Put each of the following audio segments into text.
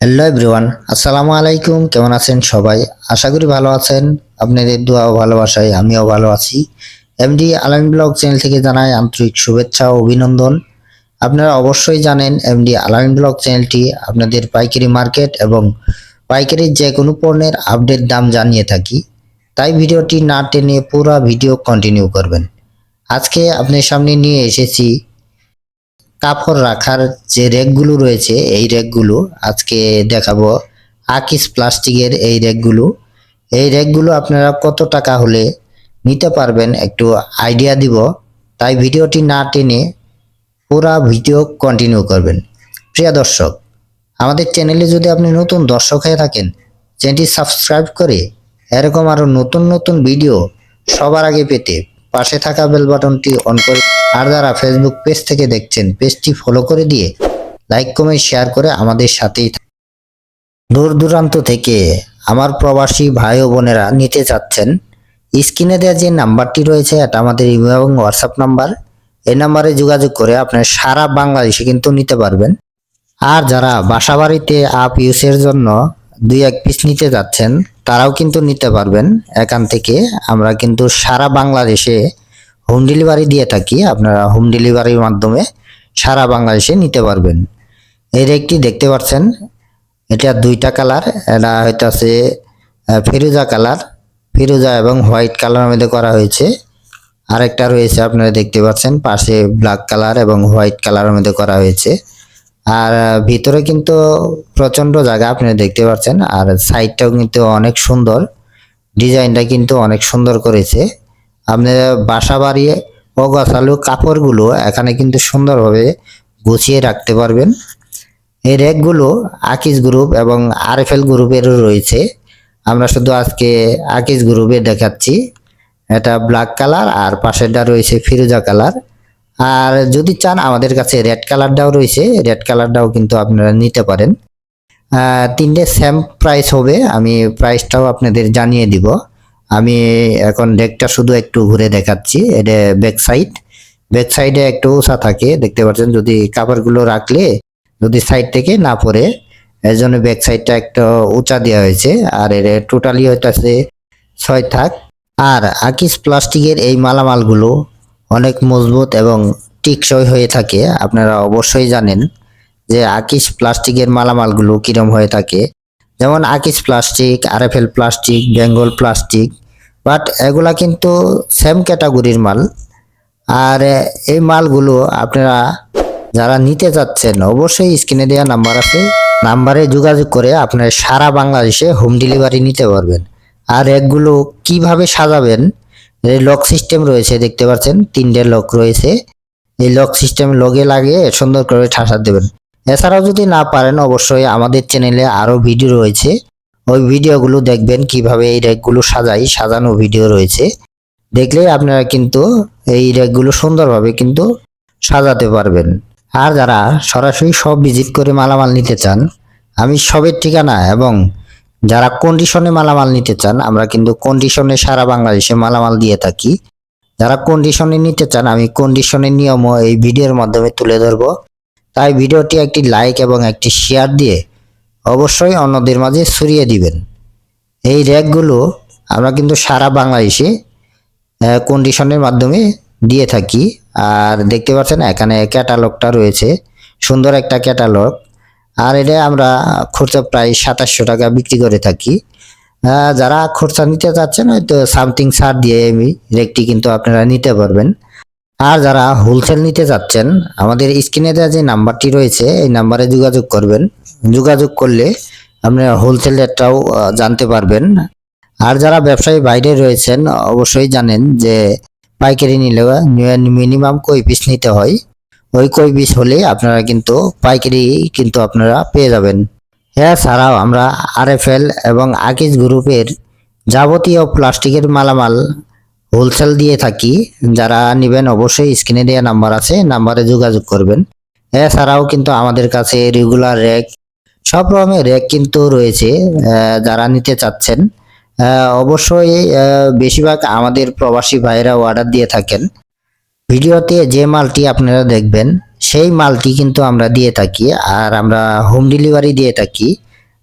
Hello everyone আসসালামু আলাইকুম, কেমন আছেন সবাই? আশা করি ভালো আছেন। আপনাদের দোয়া ও ভালোবাসায় আমিও ভালো আছি। এমডি আলামিন ব্লগ চ্যানেল থেকে জানাই আন্তরিক শুভেচ্ছা ও অভিনন্দন। আপনারা অবশ্যই জানেন এমডি আলামিন ব্লগ চ্যানেলটি আপনাদের পাইকারি মার্কেট এবং পাইকারির যে কোনো পণ্যের আপডেট দাম জানিয়ে থাকি। তাই ভিডিওটি না টেনে পুরো ভিডিও কন্টিনিউ করবেন। আজকে আপনার সামনে নিয়ে এসেছি কাপড় রাখার যে র্যাকগুলো রয়েছে, এই র্যাকগুলো আজকে দেখাবো। আকিস প্লাস্টিকের এই র্যাকগুলো এই র্যাকগুলো আপনারা কত টাকা হলে নিতে পারবেন একটু আইডিয়া দিব। তাই ভিডিওটি না টেনে পুরা ভিডিও কন্টিনিউ করবেন। প্রিয় দর্শক, আমাদের চ্যানেলে যদি আপনি নতুন দর্শক হয়ে থাকেন, চ্যানেলটি সাবস্ক্রাইব করে এরকম আরও নতুন নতুন ভিডিও সবার আগে পেতে পাশে থাকা বেল বাটনটি অন করে আর যারা ফেসবুক পেজ থেকে দেখছেন পেজটি ফলো করে দিয়ে লাইক কমেন্ট শেয়ার করে আমাদের সাথেই দূর দূরান্ত থেকে আমার প্রবাসী ভাই ও বোনেরা নিতে চাচ্ছেন স্ক্রিনে দেওয়া যে নাম্বারটি রয়েছে, এটা আমাদের ইমেল এবং হোয়াটসঅ্যাপ নাম্বার। এই নাম্বারে যোগাযোগ করে আপনার সারা বাংলাদেশে কিন্তু নিতে পারবেন। আর যারা বাসা বাড়িতে আপ ইউসের জন্য দুই এক পিস নিতে যাচ্ছেন, তারাও কিন্তু নিতে পারবেন। এখান থেকে আমরা কিন্তু সারা বাংলাদেশে হোম ডেলিভারি দিয়ে থাকি আপনারা হোম ডেলিভারির মাধ্যমে সারা বাংলাদেশে নিতে পারবেন। এই রেকটি দেখতে পাচ্ছেন এটা দুইটা কালার এটা হইতাছে আহ, ফিরোজা কালার ফিরোজা এবং হোয়াইট কালারের মধ্যে করা হয়েছে। আরেকটা রয়েছে আপনারা দেখতে পাচ্ছেন পাশে ব্ল্যাক কালার এবং হোয়াইট কালারের মধ্যে করা হয়েছে। আর ভিতরে কিন্তু প্রচণ্ড জায়গা আপনারা দেখতে পাচ্ছেন আর সাইডটাও কিন্তু অনেক সুন্দর ডিজাইনটা কিন্তু অনেক সুন্দর করেছে। আপনি বাসা বাড়িয়ে অগাছালো কাপড়গুলো এখানে কিন্তু সুন্দরভাবে গুছিয়ে রাখতে পারবেন। এই র্যাকগুলো আকিস গ্রুপ এবং আরএফএল গ্রুপেরও রয়েছে। আমরা শুধু আজকে আকিস গ্রুপে দেখাচ্ছি। এটা ব্ল্যাক কালার আর পাশেরটা রয়েছে ফিরোজা কালার। আর যদি চান আমাদের কাছে রেড কালারটাও রয়েছে, রেড কালারটাও কিন্তু আপনারা নিতে পারেন। তিনটে সেম প্রাইস হবে, আমি প্রাইসটাও আপনাদের জানিয়ে দিব। আমি এখন ডেকটা শুধু একটু ঘুরে দেখাচ্ছি, এটা ব্যাক সাইড ব্যাক সাইডে একটু উঁচা থাকে, দেখতে পাচ্ছেন, যদি কাপড়গুলো রাখলে, যদি সাইড থেকে না পড়ে এর জন্য ব্যাক সাইডটা একটু উঁচা দেওয়া হয়েছে, আর এর টোটালি হইতাছে ছয় থাক। আর আকিস প্লাস্টিকের এই মালামালগুলো অনেক মজবুত এবং টিকসই হয়ে থাকে, আপনারা অবশ্যই জানেন যে আকিস প্লাস্টিকের মালামালগুলো কিরম হয়ে থাকে। যেমন আকিস plastic, RFL plastic, Bengal plastic but এগুলা কিন্তু সেম ক্যাটাগরির মাল। আর এই মালগুলো আপনারা যারা নিতে চাচ্ছেন, অবশ্যই স্ক্রিনে দেওয়া নাম্বার আছে। নাম্বারে যোগাযোগ করে আপনারা সারা বাংলাদেশে হোম ডেলিভারি নিতে পারবেন। আর এগুলো কীভাবে সাজাবেন? এই লক সিস্টেম রয়েছে, দেখতে পাচ্ছেন, তিনটে লক রয়েছে। এই লক সিস্টেম লগে লাগিয়ে সুন্দর করে ঠাসা দেবেন। এছাড়াও যদি না পারেন, অবশ্যই আমাদের চ্যানেলে আরও ভিডিও রয়েছে। ওই ভিডিওগুলো দেখবেন কীভাবে এই র্যাকগুলো সাজাই, সাজানো ভিডিও রয়েছে। দেখলেই আপনারা কিন্তু এই র্যাকগুলো সুন্দরভাবে কিন্তু সাজাতে পারবেন। আর যারা সরাসরি সব ভিজিট করে মালামাল নিতে চান, আমি সবের ঠিকানা এবং যারা কন্ডিশনে মালামাল নিতে চান, আমরা কিন্তু কন্ডিশনে সারা বাংলাদেশে মালামাল দিয়ে থাকি। যারা কন্ডিশনে নিতে চান, আমি কন্ডিশনের নিয়মও এই ভিডিওর মাধ্যমে তুলে ধরবো। তাই ভিডিওটি একটি লাইক এবং একটি শেয়ার দিয়ে অবশ্যই অন্যদের মাঝে ছড়িয়ে দিবেন। এই র্যাকগুলো আমরা কিন্তু সারা বাংলাদেশে কন্ডিশনের মাধ্যমে দিয়ে থাকি। আর দেখতে পাচ্ছেন, এখানে ক্যাটালগটা রয়েছে। সুন্দর একটা ক্যাটালগ আর এটা আমরা খরচা প্রায় সাতাশশো টাকা বিক্রি করে থাকি। যারা খরচা নিতে চাচ্ছেন, হয়তো সামথিং সার দিয়ে রেকটি কিন্তু আপনারা নিতে পারবেন। আর যারা হোলসেল নিতে চাচ্ছেন আমাদের স্ক্রিনে দেওয়া যে নাম্বারটি রয়েছে, এই নাম্বারে যোগাযোগ করবেন। যোগাযোগ করলে আপনারা হোলসেল রেটটাও জানতে পারবেন। আর যারা ব্যবসায়ী বাইরে রয়েছেন, অবশ্যই জানেন যে পাইকারি নিলে মিনিমাম কই পিস নিতে হয়। ওই কই পিস হলে আপনারা কিন্তু পাইকারি কিন্তু আপনারা পেয়ে যাবেন। এছাড়াও আমরা আরএফএল এবং আকিস গ্রুপের যাবতীয় প্লাস্টিকের মালামাল হোলসেল দিয়ে থাকি। যারা নেবেন অবশ্যই স্ক্রিনে দেওয়া নাম্বার আছে নাম্বারে যোগাযোগ করবেন। এছাড়াও কিন্তু আমাদের কাছে রেগুলার র্যাক সব রকমের র্যাক কিন্তু রয়েছে যারা নিতে চাচ্ছেন। অবশ্যই বেশিরভাগ আমাদের প্রবাসী ভাইরা অর্ডার দিয়ে থাকেন। ভিডিওতে যে মালটি আপনারা দেখবেন, সেই মালটি কিন্তু আমরা দিয়ে থাকি আর আমরা হোম ডেলিভারি দিয়ে থাকি।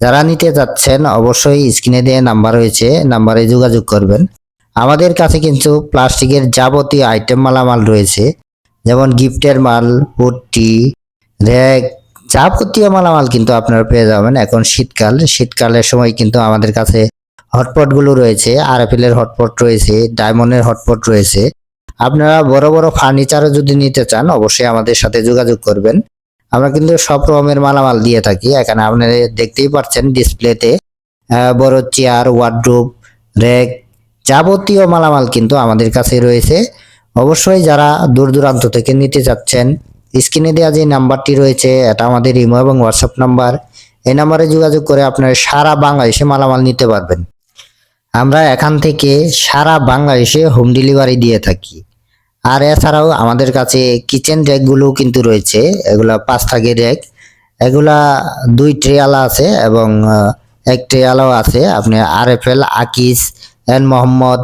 যারা নিতে চাচ্ছেন, অবশ্যই স্ক্রিনে দিয়ে নাম্বার রয়েছে নাম্বারে যোগাযোগ করবেন। আমাদের কাছে কিন্তু প্লাস্টিকের যাবতীয় আইটেম মালামাল রয়েছে, যেমন গিফটের মাল, পট্টি র্যাক যাবতীয় মালামাল কিন্তু আপনারা পেয়ে যাবেন এখন শীতকাল। শীতকালের সময় কিন্তু আমাদের কাছে হটপটগুলো রয়েছে আরএফএল হটপট রয়েছে ডায়মন্ডের হটপট রয়েছে। আপনারা বড় বড় ফার্নিচারও যদি নিতে চান, অবশ্যই আমাদের সাথে যোগাযোগ করবেন। আমরা কিন্তু সব রকমের মালামাল দিয়ে থাকি। এখানে আপনারা দেখতেই পাচ্ছেন ডিসপ্লেতে বড় চেয়ার ওয়ার্ড্রোব র্যাক যাবতীয় মালামাল কিন্তু আমাদের কাছে রয়েছে। অবশ্যই যারা দূর দূরান্ত থেকে নিতে চাচ্ছেন স্ক্রিনে দেওয়া যে নাম্বারটি রয়েছে, এটা আমাদের ইমো এবং হোয়াটসঅ্যাপ নাম্বার। এই নাম্বারে যোগাযোগ করে আপনারা সারা বাংলাদেশে মালামাল নিতে পারবেন। আমরা এখান থেকে সারা বাংলাদেশে হোম ডেলিভারি দিয়ে থাকি। আর এছাড়াও আমাদের কাছে কিচেন র্যাকগুলো কিন্তু রয়েছে। এগুলা পাঁচ থাকের র্যাক এগুলা দুই ট্রেয়ালা আছে এবং এক ট্রেয়ালাও আছে। আপনি আর এফ এল আকিস এন মোহাম্মদ,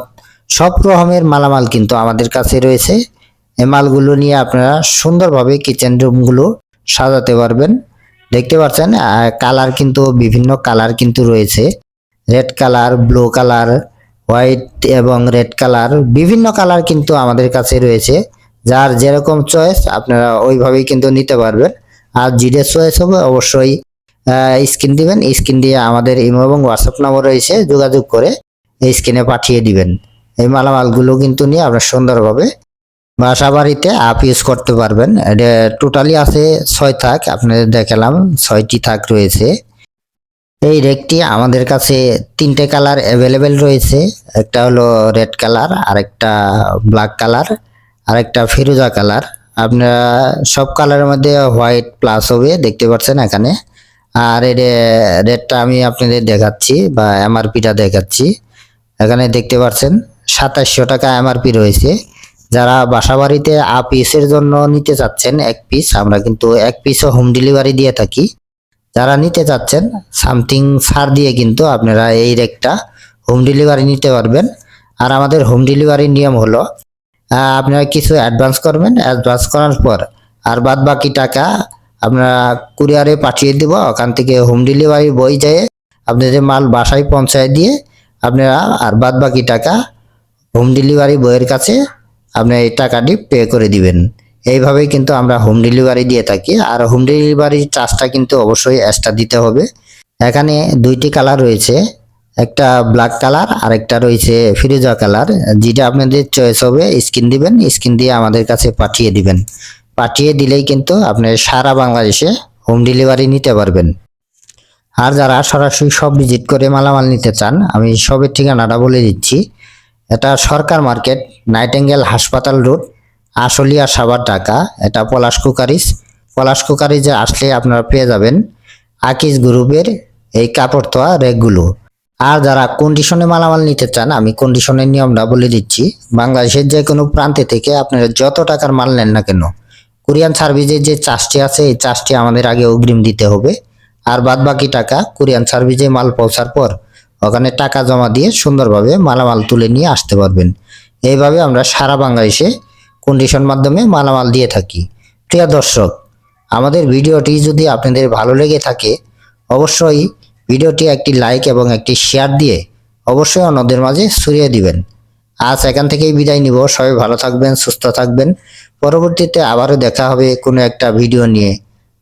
সব রকমের মালামাল কিন্তু আমাদের কাছে রয়েছে। এই মালগুলো নিয়ে আপনারা সুন্দরভাবে কিচেন রুমগুলো সাজাতে পারবেন। দেখতে পাচ্ছেন কালার কিন্তু, বিভিন্ন কালার কিন্তু রয়েছে। Red colour blue colour white এবং রেড কালার, বিভিন্ন কালার কিন্তু আমাদের কাছে রয়েছে। যার যেরকম চয়েস আপনারা ওইভাবেই কিন্তু নিতে পারবেন। আর জিডে চয়েস হবে, অবশ্যই স্ক্রিন দিবেন। স্ক্রিন দিয়ে আমাদের ইমো এবং হোয়াটসঅ্যাপ নম্বর রয়েছে, যোগাযোগ করে এই স্ক্রিনে পাঠিয়ে দিবেন। এই মালামালগুলো কিন্তু নিয়ে আপনারা সুন্দরভাবে বাসা বাড়িতে আপ ইউজ করতে পারবেন। এটা টোটালি আছে ছয় থাক, আপনাদের দেখালাম ছয়টি থাক রয়েছে। এই রেকটি আমাদের কাছে তিনটে কালার অ্যাভেলেবেল রয়েছে। একটা হলো রেড কালার আরেকটা ব্ল্যাক কালার আরেকটা ফিরোজা কালার আপনারা সব কালারের মধ্যে হোয়াইট প্লাস হবে, দেখতে পাচ্ছেন এখানে। আর এর রেডটা আমি আপনাদের দেখাচ্ছি বা এমআরপিটা দেখাচ্ছি। এখানে দেখতে পাচ্ছেন সাতাশশো টাকা এমআরপি রয়েছে। যারা বাসা বাড়িতে আ পিসের জন্য নিতে চাচ্ছেন, এক পিস আমরা কিন্তু এক পিসও হোম ডেলিভারি দিয়ে থাকি। যারা নিতে চাচ্ছেন সামথিং ছাড় দিয়ে কিন্তু আপনারা এই রেকটা হোম ডেলিভারি নিতে পারবেন। আর আমাদের হোম ডেলিভারির নিয়ম হলো আপনারা কিছু অ্যাডভান্স করবেন অ্যাডভান্স করার পর আর বাদ বাকি টাকা আপনারা কুরিয়ারে পাঠিয়ে দিব। ওখান থেকে হোম ডেলিভারি বই যেয়ে আপনাদের মাল বাসায় পৌঁছায় দিয়ে আপনারা আর বাদ বাকি টাকা হোম ডেলিভারি বইয়ের কাছে আপনি এই টাকাটি পে করে দিবেন। এইভাবেই কিন্তু আমরা হোম ডেলিভারি দিয়ে থাকি। আর হোম ডেলিভারির চার্জটা কিন্তু অবশ্যই এক্সট্রা দিতে হবে। এখানে দুইটি কালার রয়েছে। একটা ব্ল্যাক কালার আর একটা রয়েছে ফিরোজা কালার যেটা আপনাদের চয়েস হবে। স্ক্রিন দিবেন স্ক্রিন দিয়ে আমাদের কাছে পাঠিয়ে দিবেন। পাঠিয়ে দিলেই কিন্তু আপনি সারা বাংলাদেশে হোম ডেলিভারি নিতে পারবেন। আর যারা সরাসরি সব ভিজিট করে মালামাল নিতে চান, আমি সবের ঠিকানাটা বলে দিচ্ছি। এটা সরকার মার্কেট, নাইটেঙ্গেল হাসপাতাল রোড, আশুলিয়া সাবার ঢাকা। এটা পলাশ কুকারিস। পলাশ কুকারিজে আসলে আপনারা পেয়ে যাবেন আকিস গ্রুপের এই কাপড় তোয়া রেকগুলো। আর যারা কন্ডিশনে মালামাল নিতে চান, আমি কন্ডিশনের নিয়মটা বলে দিচ্ছি। বাংলাদেশের যে কোনো প্রান্তে থেকে আপনারা যত টাকার মাল নেন না কেন, কোরিয়ান সার্ভিসের যে চার্জটি আছে, এই চার্জটি আমাদের আগে অগ্রিম দিতে হবে। আর বাদ বাকি টাকা কোরিয়ান সার্ভিসে মাল পৌঁছার পর ওখানে টাকা জমা দিয়ে সুন্দরভাবে মালামাল তুলে নিয়ে আসতে পারবেন। এইভাবে আমরা সারা বাংলাদেশে কন্ডিশন মাধ্যমে মালামাল দিয়ে থাকি। প্রিয় দর্শক, আমাদের ভিডিওটি যদি আপনাদের ভালো লেগে থাকে, অবশ্যই ভিডিওটি একটি লাইক এবং একটি শেয়ার দিয়ে অবশ্যই অন্যদের মাঝে ছড়িয়ে দিবেন। আজ এখান থেকেই বিদায় নিব। সবাই ভালো থাকবেন, সুস্থ থাকবেন। পরবর্তীতে আবারও দেখা হবে কোনো একটা ভিডিও নিয়ে।